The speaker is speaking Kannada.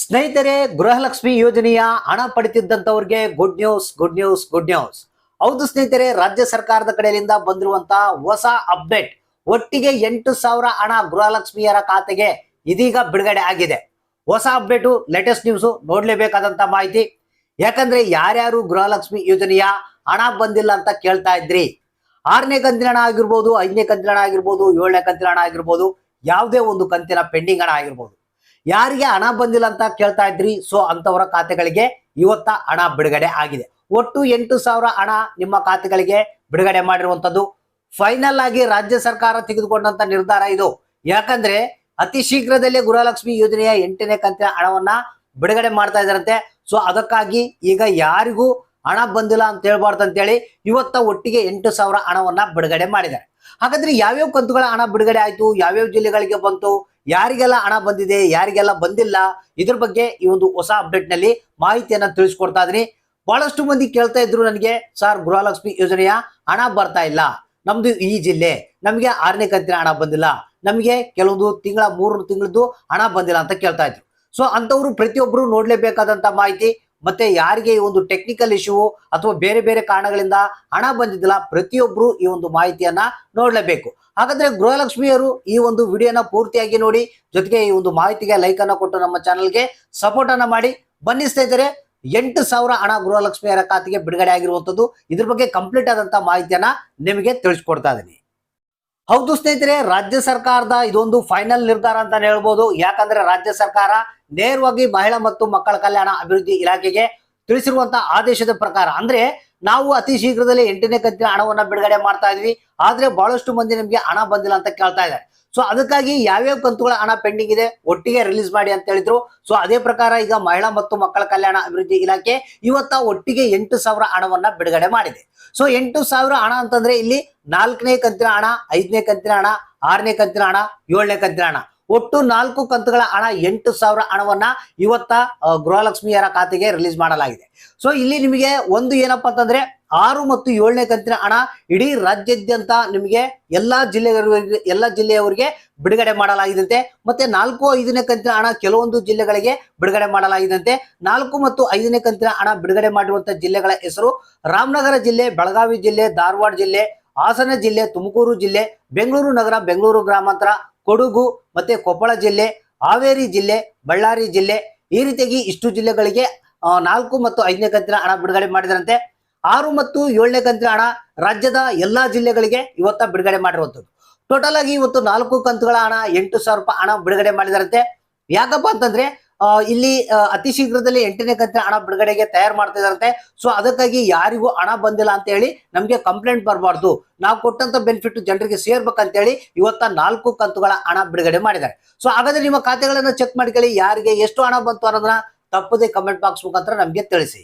ಸ್ನೇಹಿತರೆ, ಗೃಹಲಕ್ಷ್ಮಿ ಯೋಜನೆಯ ಹಣ ಪಡಿತಿದ್ದಂಥವ್ರಿಗೆ good news good news good news ಹೌದು ಸ್ನೇಹಿತರೆ, ರಾಜ್ಯ ಸರ್ಕಾರದ ಕಡೆಯಿಂದ ಬಂದಿರುವಂತಹ ಹೊಸ ಅಪ್ಡೇಟ್ ಒಟ್ಟಿಗೆ ಎಂಟು ಸಾವಿರ ಹಣ ಗೃಹಲಕ್ಷ್ಮಿಯರ ಖಾತೆಗೆ ಇದೀಗ ಬಿಡುಗಡೆ ಆಗಿದೆ. ಹೊಸ ಅಪ್ಡೇಟು ಲೇಟೆಸ್ಟ್ ನ್ಯೂಸ್ ನೋಡ್ಲೇಬೇಕಾದಂತ ಮಾಹಿತಿ. ಯಾಕಂದ್ರೆ ಯಾರ್ಯಾರು ಗೃಹಲಕ್ಷ್ಮಿ ಯೋಜನೆಯ ಹಣ ಬಂದಿಲ್ಲ ಅಂತ ಕೇಳ್ತಾ ಇದ್ರಿ? ಆರನೇ ಕಂತಿನ ಹಣ ಆಗಿರ್ಬೋದು, ಐದನೇ ಕಂತಿನ ಹಣ ಆಗಿರ್ಬೋದು, ಏಳನೇ ಕಂತಿನ ಹಣ ಆಗಿರ್ಬೋದು, ಯಾವುದೇ ಒಂದು ಕಂತಿನ ಪೆಂಡಿಂಗ್ ಹಣ ಆಗಿರ್ಬೋದು. ಯಾರಿಗೆ ಹಣ ಬಂದಿಲ್ಲ ಅಂತ ಕೇಳ್ತಾ ಇದ್ರಿ? ಸೊ ಅಂತವರ ಖಾತೆಗಳಿಗೆ ಇವತ್ತ ಹಣ ಬಿಡುಗಡೆ ಆಗಿದೆ. ಒಟ್ಟು ಎಂಟು ಸಾವಿರ ಹಣ ನಿಮ್ಮ ಖಾತೆಗಳಿಗೆ ಬಿಡುಗಡೆ ಮಾಡಿರುವಂತದ್ದು. ಫೈನಲ್ ಆಗಿ ರಾಜ್ಯ ಸರ್ಕಾರ ತೆಗೆದುಕೊಂಡಂತ ನಿರ್ಧಾರ ಇದು. ಯಾಕಂದ್ರೆ ಅತಿ ಶೀಘ್ರದಲ್ಲೇ ಗೃಹಲಕ್ಷ್ಮಿ ಯೋಜನೆಯ ಎಂಟನೇ ಕಂತಿನ ಹಣವನ್ನ ಬಿಡುಗಡೆ ಮಾಡ್ತಾ ಇದಾರಂತೆ ಸೊ ಅದಕ್ಕಾಗಿ ಈಗ ಯಾರಿಗೂ ಹಣ ಬಂದಿಲ್ಲ ಅಂತ ಹೇಳ್ಬಾರ್ದು ಅಂತೇಳಿ ಇವತ್ತ ಒಟ್ಟಿಗೆ ಎಂಟು ಸಾವಿರ ಹಣವನ್ನ ಬಿಡುಗಡೆ ಮಾಡಿದ್ದಾರೆ. ಹಾಗಾದ್ರೆ ಯಾವ್ಯಾವ ಕಂತುಗಳ ಹಣ ಬಿಡುಗಡೆ ಆಯ್ತು? ಯಾವ್ಯಾವ ಜಿಲ್ಲೆಗಳಿಗೆ ಬಂತು? ಯಾರಿಗೆಲ್ಲ ಹಣ ಬಂದಿದೆ, ಯಾರಿಗೆಲ್ಲ ಬಂದಿಲ್ಲ, ಇದ್ರ ಬಗ್ಗೆ ಈ ಒಂದು ಹೊಸ ಅಪ್ಡೇಟ್ನಲ್ಲಿ ಮಾಹಿತಿಯನ್ನ ತಿಳಿಸ್ಕೊಡ್ತಾ ಇದೀನಿ ಬಹಳಷ್ಟು ಮಂದಿ ಕೇಳ್ತಾ ಇದ್ರು ನನಗೆ, ಸರ್ ಗೃಹಲಕ್ಷ್ಮಿ ಯೋಜನೆಯ ಹಣ ಬರ್ತಾ ಇಲ್ಲ. ನಮ್ದು ಈ ಜಿಲ್ಲೆ, ನಮಗೆ ಆರನೇ ಕಂತಿನ ಹಣ ಬಂದಿಲ್ಲ. ನಮಗೆ ಕೆಲವೊಂದು ತಿಂಗಳ, ಮೂರು ತಿಂಗಳದ್ದು ಹಣ ಬಂದಿಲ್ಲ ಅಂತ ಕೇಳ್ತಾ ಇದ್ರು. ಸೊ ಅಂತವ್ರು ಪ್ರತಿಯೊಬ್ಬರು ನೋಡ್ಲೇಬೇಕಾದಂತ ಮಾಹಿತಿ ಮತ್ತೆ ಯಾರಿಗೆ ಈ ಒಂದು ಟೆಕ್ನಿಕಲ್ ಇಶ್ಯೂ ಅಥವಾ ಬೇರೆ ಬೇರೆ ಕಾರಣಗಳಿಂದ ಹಣ ಬಂದಿದ್ದಿಲ್ಲ ಪ್ರತಿಯೊಬ್ಬರು ಈ ಒಂದು ಮಾಹಿತಿಯನ್ನ ನೋಡ್ಲೇಬೇಕು. ಹಾಗಾದ್ರೆ ಗೃಹಲಕ್ಷ್ಮಿಯರು ಈ ಒಂದು ವಿಡಿಯೋನ ಪೂರ್ತಿಯಾಗಿ ನೋಡಿ, ಜೊತೆಗೆ ಈ ಒಂದು ಮಾಹಿತಿಗೆ ಲೈಕ್ ಅನ್ನ ಕೊಟ್ಟು ನಮ್ಮ ಚಾನಲ್ಗೆ ಸಪೋರ್ಟ್ ಅನ್ನ ಮಾಡಿ. ಬನ್ನಿ ಸ್ನೇಹಿತರೆ, ಎಂಟು ಸಾವಿರ ಹಣ ಗೃಹಲಕ್ಷ್ಮಿಯರ ಖಾತೆಗೆ ಬಿಡುಗಡೆ ಆಗಿರುವಂತದ್ದು. ಇದ್ರ ಬಗ್ಗೆ ಕಂಪ್ಲೀಟ್ ಆದಂತ ಮಾಹಿತಿಯನ್ನ ನಿಮಗೆ ತಿಳಿಸ್ಕೊಡ್ತಾ ಇದ್ದೀನಿ. ಹೌದು ಸ್ನೇಹಿತರೆ, ರಾಜ್ಯ ಸರ್ಕಾರದ ಇದೊಂದು ಫೈನಲ್ ನಿರ್ಧಾರ ಅಂತ ಹೇಳ್ಬೋದು. ಯಾಕಂದ್ರೆ ರಾಜ್ಯ ಸರ್ಕಾರ ನೇರವಾಗಿ ಮಹಿಳಾ ಮತ್ತು ಮಕ್ಕಳ ಕಲ್ಯಾಣ ಅಭಿವೃದ್ಧಿ ಇಲಾಖೆಗೆ ತಿಳಿಸಿರುವಂತಹ ಆದೇಶದ ಪ್ರಕಾರ, ಅಂದ್ರೆ ನಾವು ಅತಿ ಶೀಘ್ರದಲ್ಲಿ ಎಂಟನೇ ಕಂತಿನ ಹಣವನ್ನ ಬಿಡುಗಡೆ ಮಾಡ್ತಾ ಇದ್ವಿ. ಆದ್ರೆ ಬಹಳಷ್ಟು ಮಂದಿ ನಿಮ್ಗೆ ಹಣ ಬಂದಿಲ್ಲ ಅಂತ ಕೇಳ್ತಾ ಇದ್ದಾರೆ. ಸೊ ಅದಕ್ಕಾಗಿ ಯಾವ್ಯಾವ ಕಂತುಗಳ ಹಣ ಪೆಂಡಿಂಗ್ ಇದೆ ಒಟ್ಟಿಗೆ ರಿಲೀಸ್ ಮಾಡಿ ಅಂತ ಹೇಳಿದ್ರು. ಸೊ ಅದೇ ಪ್ರಕಾರ ಈಗ ಮಹಿಳಾ ಮತ್ತು ಮಕ್ಕಳ ಕಲ್ಯಾಣ ಅಭಿವೃದ್ಧಿ ಇಲಾಖೆ ಇವತ್ತ ಒಟ್ಟಿಗೆ ಎಂಟು ಸಾವಿರ ಹಣವನ್ನ ಬಿಡುಗಡೆ ಮಾಡಿದೆ. ಸೊ ಎಂಟು ಸಾವಿರ ಹಣ ಅಂತಂದ್ರೆ ಇಲ್ಲಿ ನಾಲ್ಕನೇ ಕಂತಿನ ಹಣ, ಐದನೇ ಕಂತಿನ ಹಣ, ಆರನೇ ಕಂತಿನ ಹಣ, ಏಳನೇ ಕಂತಿನ ಹಣ. ಒಟ್ಟು ನಾಲ್ಕು ಕಂತುಗಳ ಹಣ, ಎಂಟು ಸಾವಿರ ಹಣವನ್ನ ಇವತ್ತ ಗೃಹಲಕ್ಷ್ಮಿಯರ ಖಾತೆಗೆ ರಿಲೀಸ್ ಮಾಡಲಾಗಿದೆ. ಸೊ ಇಲ್ಲಿ ನಿಮಗೆ ಒಂದು ಏನಪ್ಪಾ ಅಂತಂದ್ರೆ, ಆರು ಮತ್ತು ಏಳನೇ ಕಂತಿನ ಹಣ ಇಡೀ ರಾಜ್ಯಾದ್ಯಂತ ನಿಮಗೆ ಎಲ್ಲಾ ಜಿಲ್ಲೆಗಳಿಗೆ, ಎಲ್ಲಾ ಜಿಲ್ಲೆಯವರಿಗೆ ಬಿಡುಗಡೆ ಮಾಡಲಾಗಿದಂತೆ, ಮತ್ತೆ ನಾಲ್ಕು, ಐದನೇ ಕಂತಿನ ಹಣ ಕೆಲವೊಂದು ಜಿಲ್ಲೆಗಳಿಗೆ ಬಿಡುಗಡೆ ಮಾಡಲಾಗಿದಂತೆ, ನಾಲ್ಕು ಮತ್ತು ಐದನೇ ಕಂತಿನ ಹಣ ಬಿಡುಗಡೆ ಮಾಡಿರುವಂತಹ ಜಿಲ್ಲೆಗಳ ಹೆಸರು ರಾಮನಗರ ಜಿಲ್ಲೆ, ಬೆಳಗಾವಿ ಜಿಲ್ಲೆ, ಧಾರವಾಡ ಜಿಲ್ಲೆ, ಹಾಸನ ಜಿಲ್ಲೆ, ತುಮಕೂರು ಜಿಲ್ಲೆ, ಬೆಂಗಳೂರು ನಗರ, ಬೆಂಗಳೂರು ಗ್ರಾಮಾಂತರ ಕೊಡಗು ಮತ್ತೆ ಕೊಪ್ಪಳ ಜಿಲ್ಲೆ, ಹಾವೇರಿ ಜಿಲ್ಲೆ, ಬಳ್ಳಾರಿ ಜಿಲ್ಲೆ ಈ ರೀತಿಯಾಗಿ ಇಷ್ಟು ಜಿಲ್ಲೆಗಳಿಗೆ ನಾಲ್ಕು ಮತ್ತು ಐದನೇ ಕಂತಿನ ಹಣ ಬಿಡುಗಡೆ ಮಾಡಿದರಂತೆ. ಆರು ಮತ್ತು ಏಳನೇ ಕಂತಿನ ಹಣ ರಾಜ್ಯದ ಎಲ್ಲಾ ಜಿಲ್ಲೆಗಳಿಗೆ ಇವತ್ತ ಬಿಡುಗಡೆ ಮಾಡಿರುವಂಥದ್ದು. ಟೋಟಲ್ ಆಗಿ ಇವತ್ತು ನಾಲ್ಕು ಕಂತುಗಳ ಹಣ ಎಂಟು ಸಾವಿರ ರೂಪಾಯಿ ಹಣ ಬಿಡುಗಡೆ ಮಾಡಿದರಂತೆ. ಯಾಕಪ್ಪ ಅಂತಂದ್ರೆ ಇಲ್ಲಿ ಅತಿ ಶೀಘ್ರದಲ್ಲಿ ಎಂಟನೇ ಕಂತಿನ ಹಣ ಬಿಡುಗಡೆಗೆ ತಯಾರು ಮಾಡ್ತಾ ಇದ್ದಾರಂತೆ. ಸೊ ಅದಕ್ಕಾಗಿ ಯಾರಿಗೂ ಹಣ ಬಂದಿಲ್ಲ ಅಂತ ಹೇಳಿ ನಮ್ಗೆ ಕಂಪ್ಲೇಂಟ್ ಬರಬಾರ್ದು. ನಾವು ಕೊಟ್ಟಂತ ಬೆನಿಫಿಟ್ ಜನರಿಗೆ ಸೇರ್ಬೇಕಂತ ಹೇಳಿ ಇವತ್ತ ನಾಲ್ಕು ಕಂತುಗಳ ಹಣ ಬಿಡುಗಡೆ ಮಾಡಿದ್ದಾರೆ. ಸೊ ಹಾಗಾದ್ರೆ ನಿಮ್ಮ ಖಾತೆಗಳನ್ನ ಚೆಕ್ ಮಾಡ್ಕೊಳ್ಳಿ ಯಾರಿಗೆ ಎಷ್ಟು ಹಣ ಬಂತು ಅನ್ನೋದನ್ನ ತಪ್ಪದೆ ಕಮೆಂಟ್ ಬಾಕ್ಸ್ ಮುಖಾಂತರ ನಮ್ಗೆ ತಿಳಿಸಿ.